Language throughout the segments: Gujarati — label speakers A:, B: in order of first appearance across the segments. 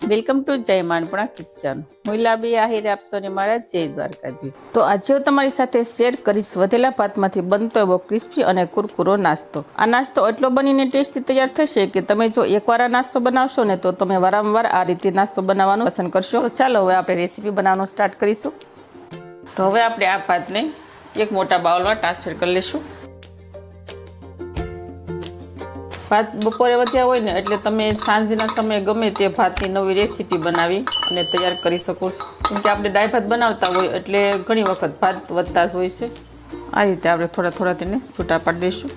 A: વેલકમ ટુ જય માનપણા કિચન. હું લાબી આહિર આપશો ને મારા જય દ્વારકાધીશ. તો આજે હું તમારી સાથે શેર કરીશ વધેલા ભાતમાંથી બનતો એવો ક્રિસ્પી અને કુરકુરો નાસ્તો. આ નાસ્તો એટલો બનીને ટેસ્ટી તૈયાર થશે કે તમે જો એકવાર આ નાસ્તો બનાવશો ને તો તમે વારંવાર આ રીતે નાસ્તો બનાવવાનું પસંદ કરશો. ચાલો હવે આપણે રેસીપી બનાવવાનું સ્ટાર્ટ કરીશું. તો હવે આપણે આ ભાતને એક મોટા બાઉલમાં ટ્રાન્સફર કરી લઈશું. ભાત બપોરે વધ્યા હોય ને એટલે તમે સાંજના સમયે ગમે તે ભાતની નવી રેસીપી બનાવી અને તૈયાર કરી શકો છો. કેમ કે આપણે ડાય ભાત બનાવતા હોય એટલે ઘણી વખત ભાત વધતા જ હોય છે. આ રીતે આપણે થોડા થોડા તેને છૂટા પાડી દઈશું.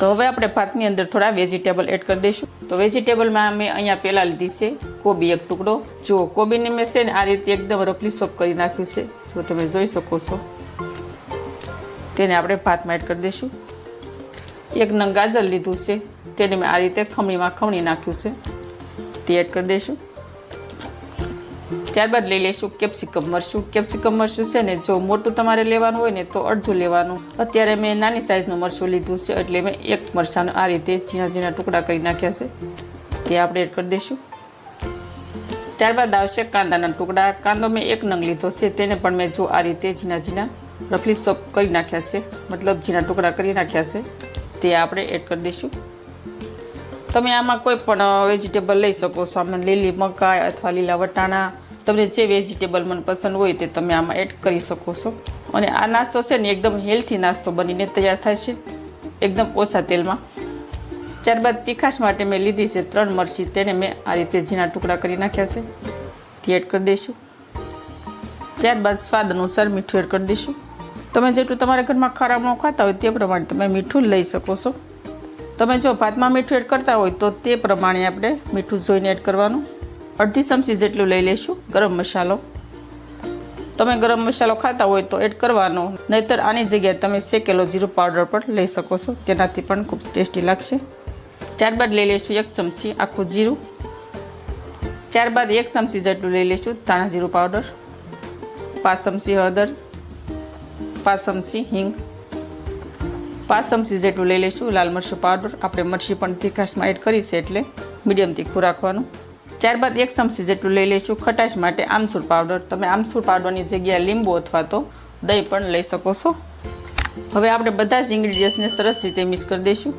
A: તો હવે આપણે ભાતની અંદર થોડા વેજીટેબલ એડ કરી દઈશું. તો વેજીટેબલમાં મેં અહીંયા પહેલાં લીધી છે કોબી એક ટુકડો. જુઓ કોબીને મેં છે ને આ રીતે એકદમ રફલી સોપ કરી નાખ્યું છે. જો તમે જોઈ શકો છો. તેને આપણે ભાતમાં એડ કરી દઈશું. એક નંગ ગાજર લીધું છે. તેને મેં આ રીતે ખમણીમાં ખમણી નાખ્યું છે. તે એડ કરી દઈશું. ત્યારબાદ લઈ લઈશું કેપ્સિકમ મરચું. કેપ્સિકમ મરચું છે ને, જો મોટું તમારે લેવાનું હોય ને, તો અડધું લેવાનું. અત્યારે મેં નાની સાઇઝનું મરચું લીધું છે, એટલે મેં એક મરચાંનું આ રીતે ઝીણા ઝીણા ટુકડા કરી નાખ્યા છે. તે આપણે એડ કરી દઈશું. ત્યારબાદ આવશે કાંદાના ટુકડા. કાંદો મેં એક નંગ લીધો છે, તેને પણ મેં જો આ રીતે ઝીણા ઝીણા રફલી સોપ કરી નાખ્યા છે. મતલબ ઝીણા ટુકડા કરી નાખ્યા છે. તે આપણે એડ કરી દઈશું. તમે આમાં કોઈ પણ વેજીટેબલ લઈ શકો. છો આમાં લીલી મકાઈ અથવા લીલા વટાણા. તમને જે વેજીટેબલ મનપસંદ હોય તે તમે આમાં એડ કરી શકો છો. અને આ નાસ્તો છે ને એકદમ હેલ્થી નાસ્તો બનીને તૈયાર થાય છે. એકદમ ઓછા તેલમાં. ત્યારબાદ તીખાશ માટે મેં લીધી છે ત્રણ મરચી. તેને મેં આ રીતે ઝીણા ટુકડા કરી નાખ્યા છે. તે એડ કરી દઈશું. ત્યારબાદ સ્વાદ અનુસાર મીઠું એડ કરી દઈશું. તમે જેટલું તમારા ઘરમાં ખરાબ ન ખાતા હોય તે પ્રમાણે તમે મીઠું લઈ શકો છો. તમે જો ભાતમાં મીઠું એડ કરતા હોય તો તે પ્રમાણે આપણે મીઠું જોઈને એડ કરવાનું. અડધી ચમચી જેટલું લઈ લઈશું, ગરમ મસાલો. તમે ગરમ મસાલો ખાતા હોય તો એડ કરવાનો. નહીતર આની જગ્યાએ તમે શેકેલો જીરું પાવડર પણ લઈ શકો છો, તેનાથી પણ ખૂબ ટેસ્ટી લાગશે. ત્યારબાદ લઈ લઈશું એક ચમચી આખું જીરું. ત્યારબાદ એક ચમચી જેટલું લઈ લઈશું ધાણા જીરું પાવડર. પાંચ ચમચી હળદર. પાંચ ચમચી હિંગ. પાંચ ચમચી જેટલું લઈ લઈશું, લાલ મરચું પાવડર. આપણે મરચી પણ તીખાશમાં એડ કરી છે એટલે મીડિયમ તીખું રાખવાનું. ત્યારબાદ એક ચમચી જેટલું લઈ લઈશું ખટાશ માટે આમસૂર પાવડર. તમે આમસૂર પાવડરની જગ્યાએ લીંબુ અથવા તો દહીં પણ લઈ શકો છો. હવે આપણે બધા જ ઇન્ગ્રીડિયન્ટ્સને સરસ રીતે મિક્સ કરી દઈશું.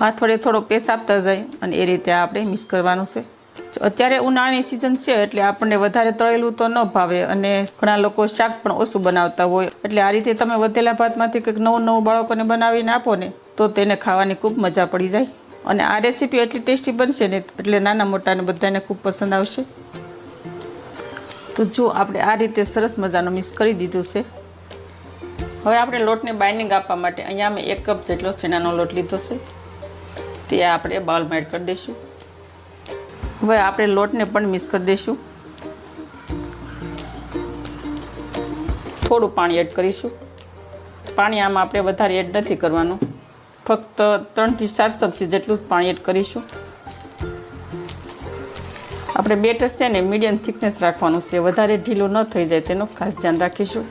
A: હા થોડે થોડો પેસ આપતા જાય અને એ રીતે આપણે મિક્સ કરવાનું છે. અત્યારે ઉનાળાની સિઝન છે એટલે આપણને વધારે તળેલું તો ન ભાવે અને ઘણા લોકો શાક પણ ઓછું બનાવતા હોય. એટલે આ રીતે તમે વધેલા ભાતમાંથી કંઈક નવું નવું બાળકોને બનાવીને આપો ને, તો તેને ખાવાની ખૂબ મજા પડી જાય. અને આ રેસીપી એટલી ટેસ્ટી બનશે ને, એટલે નાના મોટાને બધાને ખૂબ પસંદ આવશે. તો જો આપણે આ રીતે સરસ મજાનું મિક્સ કરી દીધું છે. હવે આપણે લોટને બાઇન્ડિંગ આપવા માટે અહીંયા મેં એક કપ જેટલો શેણાનો લોટ લીધો છે. તે આપણે બાઉલમાં એડ કરી દઈશું. હવે આપણે લોટને પણ મિક્સ કરી દઈશું. થોડું પાણી એડ કરીશું. પાણી આમાં આપણે વધારે એડ નથી કરવાનું. ફક્ત ત્રણથી ચાર સબ્જી જેટલું જ પાણી એડ કરીશું. આપણે બેટર છે ને, મીડિયમ થિકનેસ રાખવાનું છે. વધારે ઢીલું ન થઈ જાય, તેનું ખાસ ધ્યાન રાખીશું.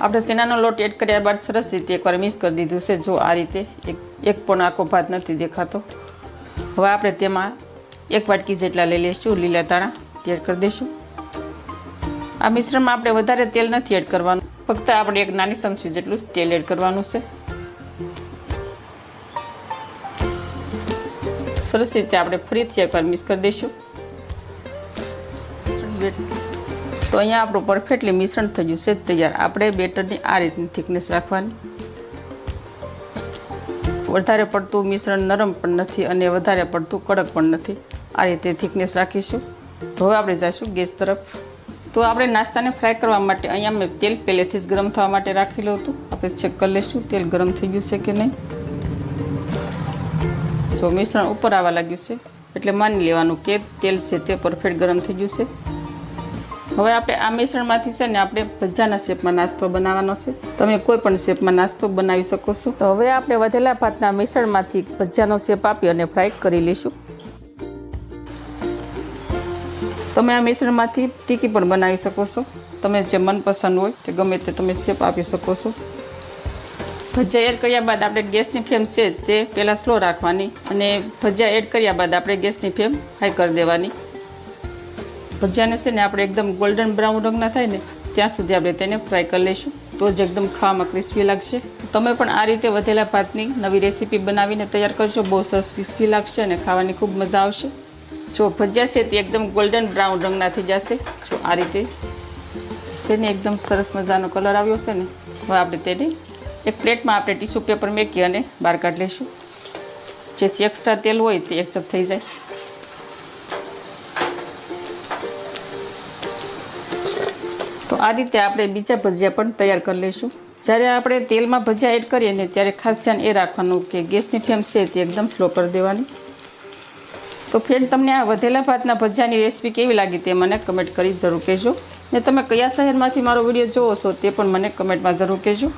A: આપણે સેનાનો લોટ એડ કર્યા બાદ સરસ રીતે એકવાર મિક્સ કરી દીધું છે. જો આ રીતે એક એક પણ આખો ભાત નથી દેખાતો. હવે આપણે તેમાં એક વાટકી જેટલા લઈ લઈશું, લીલા ધાણા એડ કરી દઈશું. આ મિશ્રણમાં આપણે વધારે તેલ નથી એડ કરવાનું. ફક્ત આપણે એક નાની ચમચી જેટલું તેલ એડ કરવાનું છે. સરસ રીતે આપણે ફરીથી એકવાર મિક્સ કરી દઈશું. તો અહીંયા આપણું પરફેક્ટલી મિશ્રણ થઈ ગયું છે, તૈયાર. આપણે બેટરની આ રીતની થિકનેસ રાખવાની. વધારે પડતું મિશ્રણ નરમ પણ નથી અને વધારે પડતું કડક પણ નથી. આ રીતે થિકનેસ રાખીશું. હવે આપણે જઈશું ગેસ તરફ. તો આપણે નાસ્તાને ફ્રાય કરવા માટે અહીંયા મેં તેલ પહેલેથી જ ગરમ થવા માટે રાખેલું હતું. આપણે ચેક કરી લઈશું તેલ ગરમ થઈ ગયું છે કે નહીં. જો મિશ્રણ ઉપર આવવા લાગ્યું છે, એટલે માની લેવાનું કે તેલ છે તે પરફેક્ટ ગરમ થઈ ગયું છે. હવે આપણે આ મિશ્રણમાંથી છે ને આપણે ભજાના શેપમાં નાસ્તો બનાવવાનો છે. તમે કોઈ પણ શેપમાં નાસ્તો બનાવી શકો છો. તો હવે આપણે વધેલા ભાતના મિશ્રણમાંથી ભજીયાનો શેપ આપી અને ફ્રાય કરી લઈશું. તમે આ મિશ્રણમાંથી ટીકી પણ બનાવી શકો છો. તમે જે મનપસંદ હોય તે ગમે તે તમે શેપ આપી શકો છો. ભજીયા એડ કર્યા બાદ આપણે ગેસની ફ્લેમ છે તે પહેલાં સ્લો રાખવાની અને ભજીયા એડ કર્યા બાદ આપણે ગેસની ફ્લેમ હાઈ કરી દેવાની. ભજીયાને છે ને આપણે એકદમ ગોલ્ડન બ્રાઉન રંગના થાય ને, ત્યાં સુધી આપણે તેને ફ્રાય કરી લઈશું. તો જ એકદમ ખાવામાં ક્રિસ્પી લાગશે. તમે પણ આ રીતે વધેલા ભાતની નવી રેસીપી બનાવીને તૈયાર કરજો. બહુ સરસ ક્રિસ્પી લાગશે અને ખાવાની ખૂબ મજા આવશે. જો ભજીયા છે તે એકદમ ગોલ્ડન બ્રાઉન રંગના થઈ જશે. જો આ રીતે છે ને એકદમ સરસ મજાનો કલર આવ્યો છે ને, હવે આપણે તેને એક પ્લેટમાં આપણે ટીશ્યુ પેપર મેકી અને બહાર કાઢી લઈશું. જેથી એક્સ્ટ્રા તેલ હોય તે એકચપ થઈ જાય. આ રીતે આપણે બીજા ભજીયા પણ તૈયાર કરી લઈશું. જ્યારે આપણે તેલમાં ભજીયા એડ કરીએ ને ત્યારે ખાસ ધ્યાન એ રાખવાનું કે ગેસની ફ્લેમ છે તે એકદમ સ્લો કરી દેવાની. તો ફ્રેન્ડ તમને આ વધેલા ભાતના ભજીયાની રેસીપી કેવી લાગી તે મને કમેન્ટ કરી જરૂર કહેજો. ને તમે કયા શહેરમાંથી મારો વીડિયો જોવો છો તે પણ મને કમેન્ટમાં જરૂર કહેજો.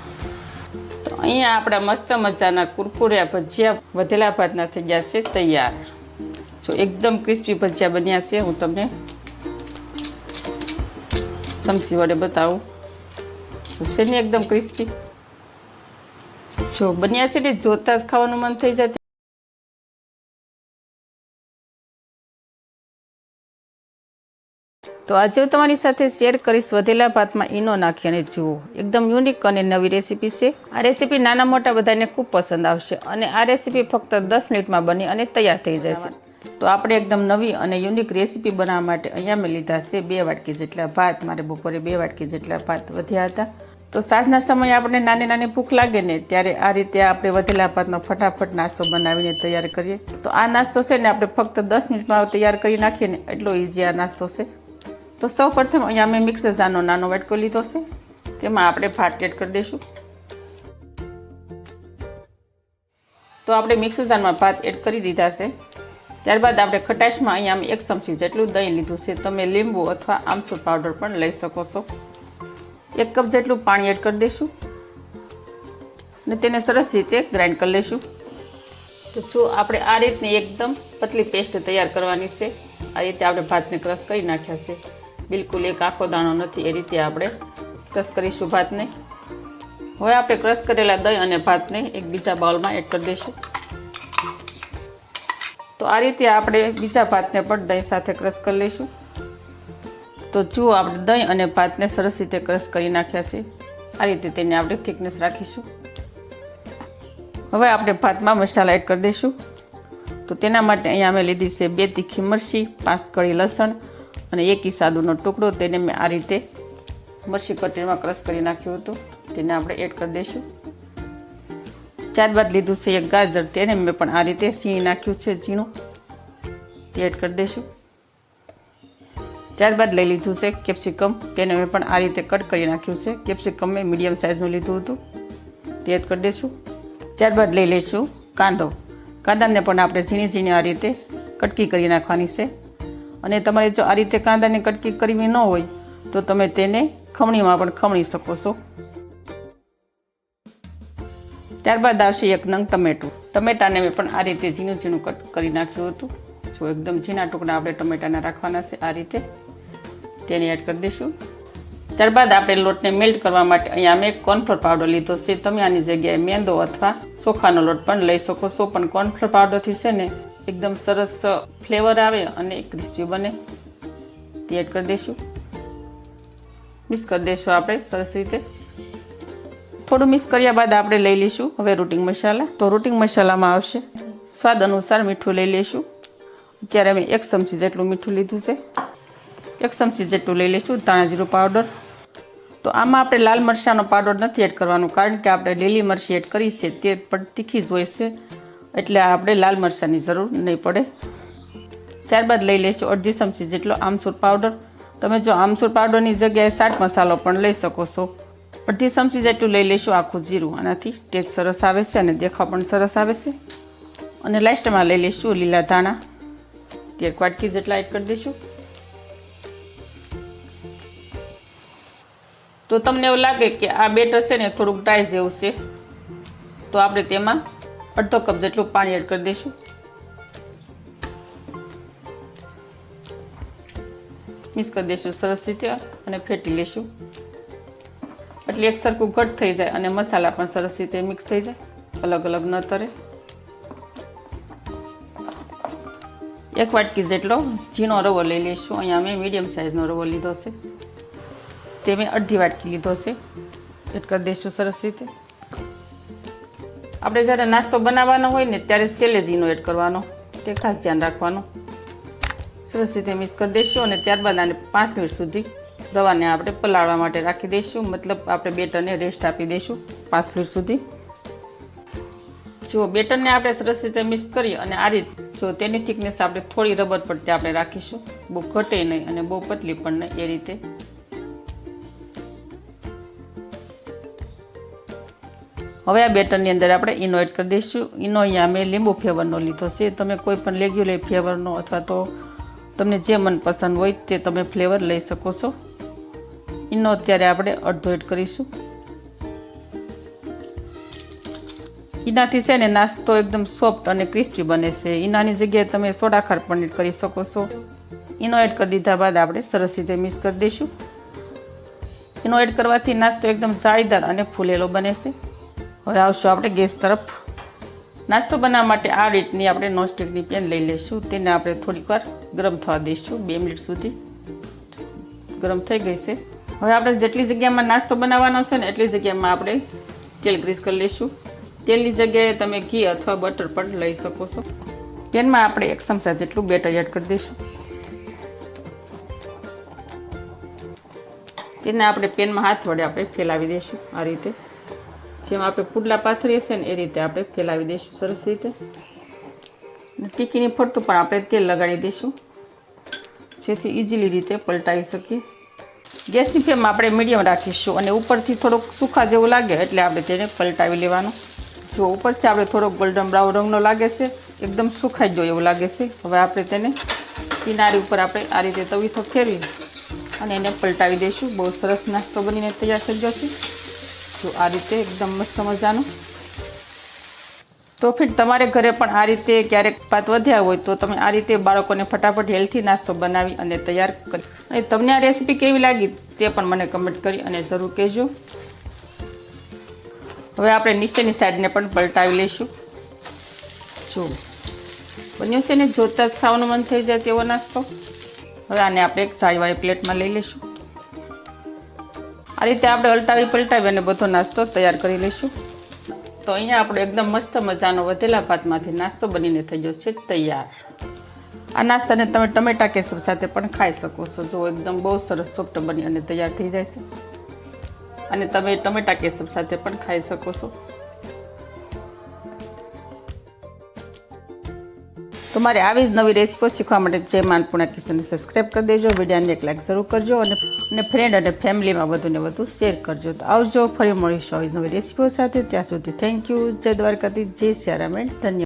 A: તો અહીંયા આપણા મસ્ત મજાના કુરકુરિયા ભજીયા વધેલા ભાતના થઈ ગયા છે તૈયાર. જો એકદમ ક્રિસ્પી ભજીયા બન્યા છે, હું તમને સમસી વડે બતાવું છે ને એકદમ ક્રિસ્પી જો બન્યા છે ને જોતા જ ખાવાનું મન થઈ જાય તો આજે હું તમારી સાથે શેર કરીશ વધેલા ભાતમાં ઈનો નાખી અને જુઓ એકદમ યુનિક અને નવી રેસીપી છે આ રેસીપી નાના મોટા બધાને ખૂબ પસંદ આવશે અને આ રેસીપી ફક્ત દસ મિનિટમાં બની અને તૈયાર થઈ જશે તો આપણે એકદમ નવી અને યુનિક રેસીપી બનાવવા માટે અહીંયા મેં લીધા છે બે વાટકી જેટલા ભાત. મારે બપોરે બે વાટકી જેટલા ભાત વધ્યા હતા. તો સાંજના સમયે આપણે નાની નાની ભૂખ લાગે ને ત્યારે આ રીતે આપણે વધેલા ભાતનો ફટાફટ નાસ્તો બનાવીને તૈયાર કરીએ. તો આ નાસ્તો છે ને આપણે ફક્ત દસ મિનિટમાં તૈયાર કરી નાખીએ ને એટલો ઇઝી આ નાસ્તો છે. તો સૌ પ્રથમ અહીંયા મેં મિક્સર જારનો નાનો વાટકો લીધો છે. તેમાં આપણે ભાત એડ કરી દઈશું. તો આપણે મિક્સર જારમાં ભાત એડ કરી દીધા છે. ત્યારબાદ આપણે ખટાશમાં અહીંયા અમે એક ચમચી જેટલું દહીં લીધું છે, તમે લીંબુ અથવા આમચૂર પાવડર પણ લઈ શકો છો. એક કપ જેટલું પાણી એડ કરી દઈશું અને તેને સરસ રીતે ગ્રાઇન્ડ કરી લઈશું. તો જો આપણે આ રીતની એકદમ પતલી પેસ્ટ તૈયાર કરવાની છે, આ રીતે આપણે ભાતને ક્રશ કરી નાખ્યા છે. બિલકુલ એક આખો દાણો નથી, એ રીતે આપણે ક્રશ કરીશું ભાતને. હવે આપણે ક્રશ કરેલા દહીં અને ભાતને એક બીજા બાઉલમાં એડ કરી દઈશું. તો આ રીતે આપણે બીજા ભાતને પણ દહીં સાથે ક્રશ કરી લઈશું. તો જુઓ આપણે દહીં અને ભાતને સરસ રીતે ક્રશ કરી નાખ્યા છે. આ રીતે તેને આપણે થિકનેસ રાખીશું. હવે આપણે ભાતમાં મસાલા એડ કરી દઈશું. તો તેના માટે અહીંયા અમે લીધી છે બે તીખી મરચી, પાંચ કળી લસણ અને એક ઈસાદુનો ટુકડો. તેને મેં આ રીતે મરચી કટરીમાં ક્રશ કરી નાખ્યું હતું. તેને આપણે એડ કરી દઈશું. ત્યારબાદ લીધું છે, એક ગાજર તેને મેં પણ આ રીતે સીણી નાખ્યું છે, ઝીણું. તે એડ કરી દઈશું. ત્યારબાદ લઈ લીધું છે કેપ્સિકમ, તેને મેં પણ આ રીતે કટ કરી નાખ્યું છે. કેપ્સિકમ મેં મીડિયમ સાઇઝનું લીધું હતું. તે એડ કરી દઈશું. ત્યારબાદ લઈ લઈશું કાંદો. કાંદાને પણ આપણે ઝીણી ઝીણી આ રીતે કટકી કરી નાખવાની છે. અને તમારે જો આ રીતે કાંદાની કટકી કરવી ન હોય, તો તમે તેને ખમણીમાં પણ ખમણી શકો છો. ત્યારબાદ આવશે એક નંગ ટમેટું. ટમેટાને મેં પણ આ રીતે ઝીણું ઝીણું કટ કરી નાખ્યું હતું. જો એકદમ ઝીણા ટુકડા આપણે ટમેટાના રાખવાના છે આ રીતે. તેને એડ કરી દઈશું. ત્યારબાદ આપણે લોટને મેલ્ટ કરવા માટે અહીંયા મેં કોર્નફ્લોર પાવડર લીધો છે. તમે આની જગ્યાએ મેંદો અથવા ચોખાનો લોટ પણ લઈ શકો છો, પણ કોર્નફ્લોર પાવડરથી છે ને એકદમ સરસ ફ્લેવર આવે અને ક્રિસ્પી બને. તે એડ કરી દઈશું. મિક્સ કરી દઈશું આપણે સરસ રીતે. થોડું મિક્સ કર્યા બાદ આપણે લઈ લઈશું હવે રૂટિંગ મસાલા. તો રૂટિંગ મસાલામાં આવશે સ્વાદ અનુસાર મીઠું લઈ લઈશું. અત્યારે અમે એક ચમચી જેટલું મીઠું લીધું છે. એક ચમચી જેટલું લઈ લઈશું ધાણા જીરું પાવડર. તો આમાં આપણે લાલ મરચાંનો પાવડર નથી એડ કરવાનું, કારણ કે આપણે લીલી મરચી એડ કરી છે, તે પણ તીખી જ હોય છે, એટલે આપણે લાલ મરચાંની જરૂર નહીં પડે. ત્યારબાદ લઈ લઈશું અડધી ચમચી જેટલો આમસૂર પાવડર. તમે જો આમસૂર પાવડરની જગ્યાએ સાટ મસાલો પણ લઈ શકો છો. અડધી ચમચી જેટલું લઈ લઈશું આખું જીરું. આનાથી ટેસ્ટ સરસ આવે છે અને દેખાવ પણ સરસ આવે છે. અને લાસ્ટમાં લઈ લઈશું લીલા ધાણા. તે એક વાટકી જેટલા એડ કરી દઈશું. તો તમને એવું લાગે કે આ બેટર છે ને થોડુંક ડ્રાય જેવું છે. તો આપણે તેમાં અડધો કપ જેટલું પાણી એડ કરી દઈશું. મિક્સ કરી દઈશું સરસ રીતે અને ફેટી લઈશું એટલે એક સરખું ઘટ થઈ જાય અને મસાલા પણ સરસ રીતે મિક્સ થઈ જાય. અલગ અલગ ન તરે. એક વાટકી જેટલો ઝીણો રવો લઈ લઈશું. અહીંયા મેં મીડિયમ સાઇઝનો રવો લીધો છે. તે મેં અડધી વાટકી લીધો છે. એડ કરી દઈશું સરસ રીતે. આપણે જ્યારે નાસ્તો બનાવવાનો હોય ને ત્યારે છેલ્લે ઝીણો એડ કરવાનો. તે ખાસ ધ્યાન રાખવાનું. સરસ રીતે મિક્સ કરી દઈશું અને ત્યારબાદ આને પાંચ મિનિટ સુધી રવાને આપણે પલાળવા માટે રાખી દઈશું. મતલબ આપણે બેટરને રેસ્ટ આપી દઈશું પાંચ મિનિટ સુધી. જો બેટરને આપણે સરસ રીતે મિક્સ કરી અને આ રીત જો તેની થિકનેસ આપણે થોડી રબર પડતી આપણે રાખીશું. બહુ ઘટે નહીં અને બહુ પતલી પણ નહીં એ રીતે. હવે આ બેટરની અંદર આપણે ઈનો એડ કરી દઈશું. ઈનો અહીંયા મેં લીંબુ ફ્લેવરનો લીધો છે. તમે કોઈ પણ રેગ્યુલર ફ્લેવરનો અથવા તો તમને જે મનપસંદ હોય તે તમે ફ્લેવર લઈ શકો છો. ઈનો અત્યારે આપણે અડધો એડ કરીશું. એનાથી છે ને નાસ્તો એકદમ સોફ્ટ અને ક્રિસ્પી બને છે. એનાની જગ્યાએ તમે સોડાખાર પણ એડ કરી શકો છો. એનો એડ કરી દીધા બાદ આપણે સરસ રીતે મિક્સ કરી દઈશું. એનો એડ કરવાથી નાસ્તો એકદમ જાળીદાર અને ફૂલેલો બને છે. હવે આવશું આપણે ગેસ તરફ. નાસ્તો બનાવવા માટે આ રીતની આપણે નોનસ્ટિકની પેન લઈ લઈશું. તેને આપણે થોડીક વાર ગરમ થવા દઈશું બે મિનિટ સુધી. ગરમ થઈ ગઈ છે. હવે આપણે જેટલી જગ્યામાં નાસ્તો બનાવવાનો છે ને એટલી જગ્યામાં આપણે તેલ ગ્રીસ કરી લઈશું. તેલની જગ્યાએ તમે ઘી અથવા બટર પણ લઈ શકો છો. પેનમાં આપણે એક ચમચા જેટલું બેટર એડ કરી દઈશું. તેને આપણે પેનમાં હાથ વડે આપણે ફેલાવી દઈશું આ રીતે. જેમ આપણે પુડલા પાથરીએ છીએ ને એ રીતે આપણે ફેલાવી દઈશું સરસ રીતે. ટીકીની ફરતું પણ આપણે તેલ લગાડી દઈશું. જેથી ઇઝીલી રીતે પલટાવી શકીએ. ગેસની ફ્લેમ આપણે મીડિયમ રાખીશું અને ઉપરથી થોડોક સુખા જેવું લાગે એટલે આપણે તેને પલટાવી લેવાનું. જો ઉપરથી આપણે થોડોક ગોલ્ડન બ્રાઉન રંગનો લાગે છે, એકદમ સુખાઈ ગયો એવું લાગે છે, હવે આપણે તેને કિનારી ઉપર આપણે આ રીતે તવીથો ફેરવી અને એને પલટાવી દઈશું. બહુ સરસ નાસ્તો બનીને તૈયાર થઈ ગયો છે. જો આ રીતે એકદમ મસ્ત મજાનું તો ફિર તમારે ઘરે પણ આ રીતે ક્યારેક ભાત વધ્યા હોય તો તમે આ રીતે બાળકોને ફટાફટ હેલ્થી નાસ્તો બનાવી અને તૈયાર કરી. અને તમને આ રેસીપી કેવી લાગી તે પણ મને કમેન્ટ કરી અને જરૂર કહેજો. હવે આપણે નીચેની સાઈડને પણ પલટાવી લઈશું. જો, બન્યું છે ને જોતાં જ ખાવાનું મન થઈ જાય તેવો નાસ્તો. હવે આને આપણે એક સાડીવાળી પ્લેટમાં લઈ લઈશું. આ રીતે આપણે અલટાવી પલટાવી અને બધો નાસ્તો તૈયાર કરી લઈશું. તો અહીંયા આપણો એકદમ મસ્ત મજાનો વધેલા ભાતમાંથી નાસ્તો બનીને થઈ ગયો છે તૈયાર. આ નાસ્તાને તમે ટમેટા કેસર સાથે પણ ખાઈ શકો છો. જો એકદમ બહુ સરસ સોફ્ટ બની અને તૈયાર થઈ જાય છે. અને તમે ટમેટા કેસર સાથે પણ ખાઈ શકો છો. તમારે આવી જ નવી રેસીપો શીખવા માટે જે માનપૂર્ણા કિશનને સબસ્ક્રાઈબ કરી દેજો. વિડીયોને એક લાઈક જરૂર કરજો અને ફ્રેન્ડ અને ફેમિલીમાં વધુને વધુ શેર કરજો. તો આવજો, ફરી મળીશું આવી નવી રેસીપીઓ સાથે. ત્યાં સુધી થેન્ક યુ જય દ્વારકાથી જય શ્યારામેન ધન્યવાદ.